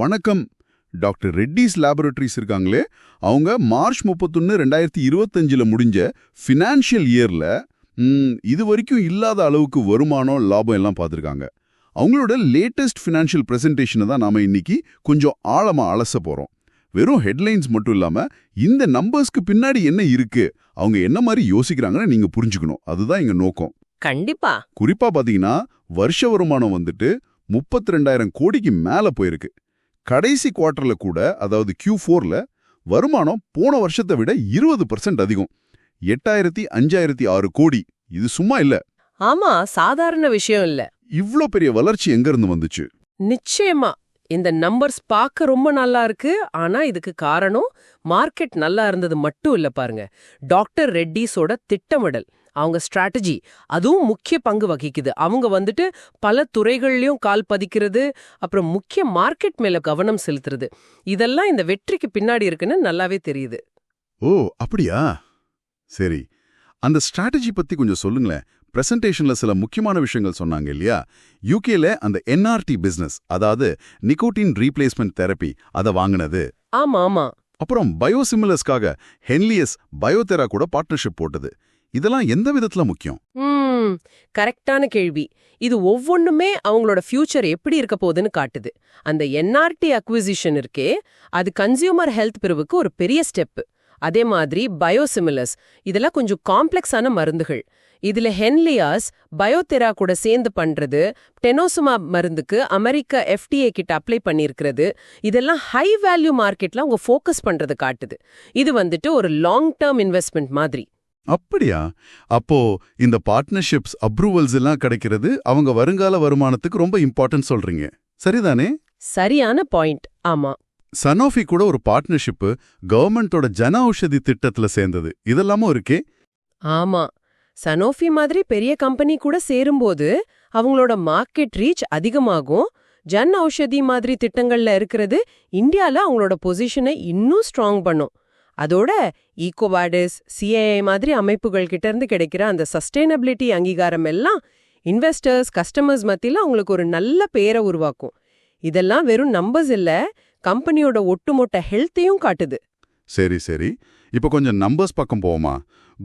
வணக்கம். Doctor Reddy's laboratories இருக்காங்களே அவங்க மார்ச் முப்பத்தொன்னு ரெண்டாயிரத்தி இருபத்தஞ்சில் முடிஞ்ச ஃபினான்ஷியல் இயர்ல இது வரைக்கும் இல்லாத அளவுக்கு வருமானம் லாபம் எல்லாம் பார்த்துருக்காங்க. அவங்களோட லேட்டஸ்ட் ஃபினான்ஷியல் பிரசன்டேஷனை தான் நாம இன்னைக்கு கொஞ்சம் ஆழமா அலச போறோம். வெறும் ஹெட்லைன்ஸ் மட்டும் இல்லாம இந்த நம்பர்ஸ்க்கு பின்னாடி என்ன இருக்கு அவங்க என்ன மாதிரி யோசிக்கிறாங்கன்னு நீங்க புரிஞ்சுக்கணும். அதுதான் எங்க நோக்கம். கண்டிப்பா. குறிப்பா பாத்தீங்கன்னா வருஷ வருமானம் வந்துட்டு முப்பத்தி ரெண்டாயிரம் கோடிக்கு மேல போயிருக்கு. கடைசி குவார்ட்டர்ல கூட அதாவது Q4 ஃபோர்ல வருமானம் போன வருஷத்தை விட இருபது பர்சன்ட் அதிகம். எட்டாயிரத்தி அஞ்சாயிரத்தி ஆறு கோடி. இது சும்மா இல்ல. ஆமா சாதாரண விஷயம் இல்ல. இவ்ளோ பெரிய வளர்ச்சி எங்க இருந்து வந்துச்சு? நிச்சயமா. இந்த நம்பர்ஸ் பார்க்க ரொம்ப நல்லா இருக்கு. ஆனா இதுக்கு காரணம் மார்க்கெட் நல்லா இருந்தது மட்டும் இல்ல பாருங்க. டாக்டர் ரெட்டிஸோட திட்டமிடல் அவங்க ஸ்ட்ராட்டஜி அதுவும் முக்கிய பங்கு வகிக்குது. அவங்க வந்துட்டு பல துறைகள்லயும் கால் பதிக்கிறது அப்புறம் முக்கிய மார்க்கெட் மேல கவனம் செலுத்துறது. இதெல்லாம் இந்த வெற்றிக்கு பின்னாடி இருக்குன்னு நல்லாவே தெரியுது. ஓ அப்படியா? சரி. அந்த ஸ்ட்ராட்டஜி பத்தி கொஞ்சம் சொல்லுங்களேன். பிரசன்டேஷன்ல சில முக்கியமான விஷயங்கள் சொன்னாங்க இல்லையா? யூகேல அந்த என்ஆர்டி பிசினஸ் அதாவது நிக்கோட்டின் ரீப்ளேஸ்மெண்ட் தெரப்பி அதை வாங்கினது. ஆமா ஆமா. அப்புறம் பயோசிமிலர்ஸ்க்காக ஹென்லியஸ் பயோதெரா கூட பார்ட்னர்ஷிப் போட்டது. இதெல்லாம் எந்த விதத்துல முக்கியம்? கரெக்டான கேள்வி. இது ஒவ்வொன்றுமே அவங்களோட ஃபியூச்சர் எப்படி இருக்க போகுதுன்னு காட்டுது. அந்த என்ஆர்டி அக்விசிஷன் இருக்கே அது கன்சியூமர் ஹெல்த் பிரிவுக்கு ஒரு பெரிய ஸ்டெப் அதே மாதிரி பயோசிமிலர்ஸ் இதெல்லாம் கொஞ்சம் காம்ப்ளெக்ஸான மருந்துகள். இதுல ஹென்லியாஸ் பயோதெரா கூட சேர்ந்து பண்றது டெனோசுமா மருந்துக்கு அமெரிக்க எஃப்டிஏ கிட்ட அப்ளை பண்ணியிருக்கிறது. இதெல்லாம் ஹை வேல்யூ மார்க்கெட்ல அவங்க ஃபோக்கஸ் பண்றது காட்டுது. இது வந்துட்டு ஒரு லாங் டேர்ம் இன்வெஸ்ட்மெண்ட் மாதிரி. அப்படியா? அப்போ இந்த பார்ட்னர்ஷிப்ஸ் அப்ரூவல்ஸ் எல்லாம் கிடைக்கிறது அவங்க வருங்கால வருமானத்துக்கு ரொம்ப இம்பார்ட்டன்ட் சொல்றீங்க. சரிதானே? சரியான பாயிண்ட் ஆமா. சனோஃபி கூட ஒரு பார்ட்னர்ஷிப் கவர்மெண்டோட ஜன ஔஷதி திட்டத்துல சேர்ந்தது. இதெல்லாமும் இருக்கே? ஆமா. சனோஃபி மாதிரி பெரிய கம்பெனி கூட சேரும்போது அவங்களோட மார்க்கெட் ரீச் அதிகமாகும். ஜன் ஔஷதி மாதிரி திட்டங்கள்ல இருக்கிறது இந்தியால அவங்களோட பொசிஷனை இன்னும் ஸ்ட்ராங் பண்ணும். அதோட ஈகோவாடிஸ் சிஏஐ மாதிரி அமைப்புகள் கிட்ட இருந்து கிடைக்கிற அந்த சஸ்டைனபிலிட்டி அங்கீகாரம் எல்லாம் இன்வெஸ்டர்ஸ் கஸ்டமர்ஸ் மத்தியில அவங்களுக்கு ஒரு நல்ல பேரை உருவாக்கும். இதெல்லாம் வெறும் நம்பர்ஸ் இல்ல. கம்பெனியோட ஒட்டுமொத்த ஹெல்த்தையும் காட்டுது. சரி சரி. இப்போ கொஞ்சம் நம்பர்ஸ் பக்கம் போவோமா?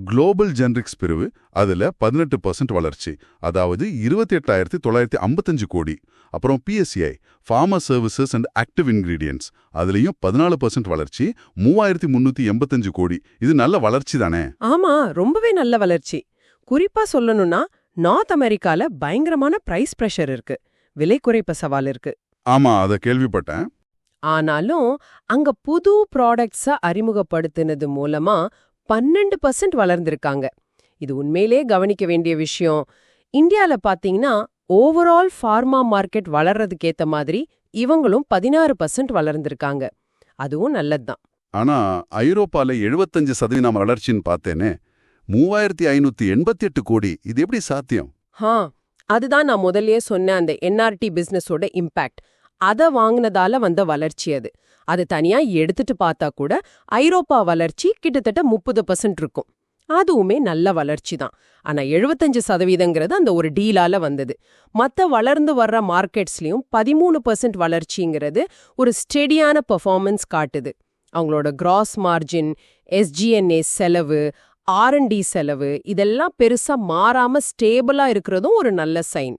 குளோபல் ஜென்ரிக்ஸ் பிரிவு அதுல பதினெட்டு பர்சன்ட் வளர்ச்சி. அதாவது இருபத்தி எட்டாயிரத்தி தொள்ளாயிரத்தி ஐம்பத்தஞ்சு கோடி. அப்புறம் PSCI pharma services and active ingredients அதுலயும் பதினாலு பர்சன்ட் வளர்ச்சி மூவாயிரத்தி முன்னூத்தி எண்பத்தஞ்சு கோடி. இது நல்ல வளர்ச்சி தானே? ஆமா ரொம்பவே நல்ல வளர்ச்சி. குறிப்பா சொல்லணும்னா நார்த் அமெரிக்கால பயங்கரமான பிரைஸ் பிரஷர் இருக்கு. விலை குறைப்பு சவால் இருக்கு. ஆமா அதை கேள்விப்பட்டேன். ஆனாலும் அங்க புது ப்ராடக்ட்ஸ அறிமுகப்படுத்தினது மூலமா பன்னெண்டு பர்சன்ட் வளர்ந்திருக்காங்க. இது உண்மையிலே கவனிக்க வேண்டிய விஷயம். இந்தியால பாத்தீங்கன்னா ஓவரால் ஃபார்மா மார்க்கெட் வளர்றதுக்கேத்த மாதிரி இவங்களும் பதினாறு பர்சன்ட் வளர்ந்திருக்காங்க. அதுவும் நல்லதுதான். ஆனா ஐரோப்பால எழுபத்தஞ்சு சதவீதம் வளர்ச்சின்னு பார்த்தேனே மூவாயிரத்தி ஐநூத்தி எண்பத்தி எட்டு கோடி இது எப்படி சாத்தியம்? ஹா அதுதான் நான் முதல்லயே சொன்ன அந்த என்ஆர்டி பிசினஸோட இம்பாக்ட் அத வாங்குனதால வந்த வளர்ச்சி அது. அது தனியா எடுத்துட்டு பார்த்தா கூட ஐரோப்பா வளர்ச்சி கிட்டத்தட்ட முப்பது பர்சன்ட் இருக்கும். அதுவுமே நல்ல வளர்ச்சி தான். ஆனா எழுபத்தஞ்சு சதவீதங்கிறது அந்த ஒரு டீலால வந்தது. மத்த வளர்ந்து வர்ற மார்க்கெட்ஸ்லயும் பதிமூணு பர்சன்ட் வளர்ச்சிங்கிறது ஒரு ஸ்டெடியான பெர்ஃபார்மன்ஸ் காட்டுது. அவங்களோட கிராஸ் மார்ஜின் எஸ்ஜிஎன்ஏ செலவு ஆர்என்டி செலவு இதெல்லாம் பெருசா மாறாம ஸ்டேபிளா இருக்கிறதும் ஒரு நல்ல சைன்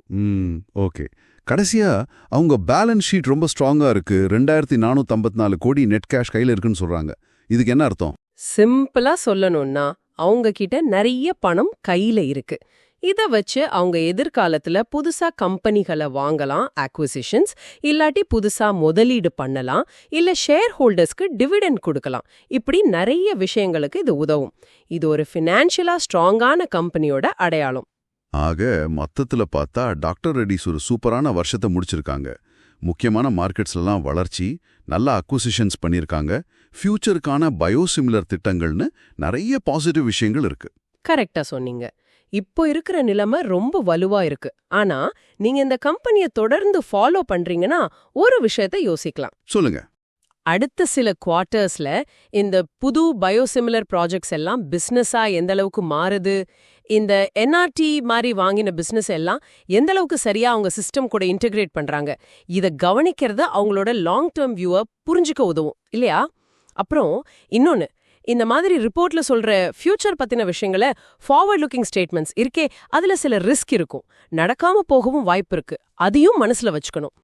ஓகே. கடைசியா அவங்க பேலன்ஸ் ஷீட் ரொம்ப ஸ்ட்ராங்கா இருக்கு. ரெண்டாயிரத்தி நானூத்தி ஐம்பத்தி நாலு கோடி நெட் கேஷ் கையில இருக்குன்னு சொல்றாங்க. இதுக்கு என்ன அர்த்தம்? சிம்பிளா சொல்லணும்னா அவங்க கிட்ட நிறைய பணம் கையில இருக்கு. இத வச்சு அவங்க எதிர்காலத்துல புதுசா கம்பெனிகளை வாங்கலாம் அக்விசிஷன்ஸ் இல்லாட்டி புதுசா முதலீடு பண்ணலாம் இல்ல ஷேர் ஹோல்டர்ஸ்க்கு டிவிடெண்ட் கொடுக்கலாம். இப்படி நிறைய விஷயங்களுக்கு இது உதவும். இது ஒரு ஃபினான்ஷியலா ஸ்ட்ராங்கான கம்பெனியோட அடையாளம். ஆக மொத்தத்துல பார்த்தா டாக்டர் ரெட்டிஸ் ஒரு சூப்பரான வருஷத்தை முடிச்சிருக்காங்க. முக்கியமான மார்க்கெட்ஸ்லாம் வளர்ச்சி நல்ல அக்விசிஷன்ஸ் பண்ணியிருக்காங்க ஃபியூச்சருக்கான பயோசிமிலர் திட்டங்கள்னு நிறைய பாசிட்டிவ் விஷயங்கள் இருக்கு. கரெக்டா சொன்னீங்க. இப்போ இருக்கிற நிலைமை ரொம்ப வலுவா இருக்கு. ஆனா நீங்க இந்த கம்பெனிய தொடர்ந்து ஃபாலோ பண்றீங்கன்னா ஒரு விஷயத்தை யோசிக்கலாம். சொல்லுங்க. அடுத்த சில குவார்ட்டர்ஸ்ல இந்த புது பயோசிமிலர் ப்ராஜெக்ட்ஸ் எல்லாம் பிசினஸா எந்த அளவுக்கு மாறுது இந்த என்ஆர்டி மாதிரி வாங்கின பிசினஸ் எல்லாம் எந்த அளவுக்கு சரியா அவங்க சிஸ்டம் கூட இன்டகிரேட் பண்றாங்க. இத கவனிக்கிறது அவங்களோட லாங் டேர்ம் வியூவை புரிஞ்சுக்க உதவும். இல்லையா? அப்புறம் இன்னொன்னு இந்த மாதிரி ரிப்போர்ட்ல சொல்ற ஃபியூச்சர் பத்தின விஷயங்களை ஃபார்வர்ட் லுக்கிங் ஸ்டேட்மெண்ட்ஸ் இருக்கே அதுல சில ரிஸ்க் இருக்கும். நடக்காம போகவும் வாய்ப்பு இருக்கு. அதையும் மனசுல வச்சுக்கணும்.